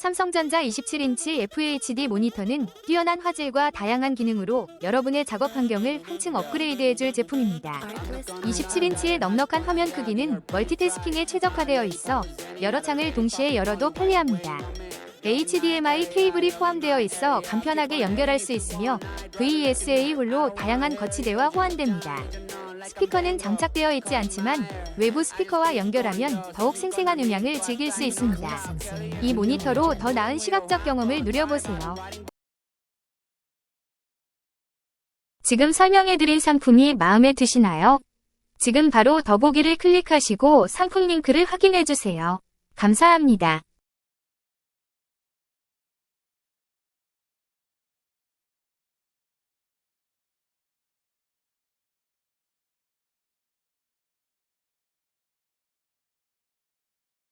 삼성전자 27인치 FHD 모니터는 뛰어난 화질과 다양한 기능으로 여러분의 작업 환경을 한층 업그레이드해줄 제품입니다. 27인치의 넉넉한 화면 크기는 멀티태스킹에 최적화되어 있어 여러 창을 동시에 열어도 편리합니다. HDMI 케이블이 포함되어 있어 간편하게 연결할 수 있으며 VESA 홀로 다양한 거치대와 호환됩니다. 스피커는 장착되어 있지 않지만 외부 스피커와 연결하면 더욱 생생한 음향을 즐길 수 있습니다. 이 모니터로 더 나은 시각적 경험을 누려보세요. 지금 설명해드린 상품이 마음에 드시나요? 지금 바로 더보기를 클릭하시고 상품 링크를 확인해주세요. 감사합니다.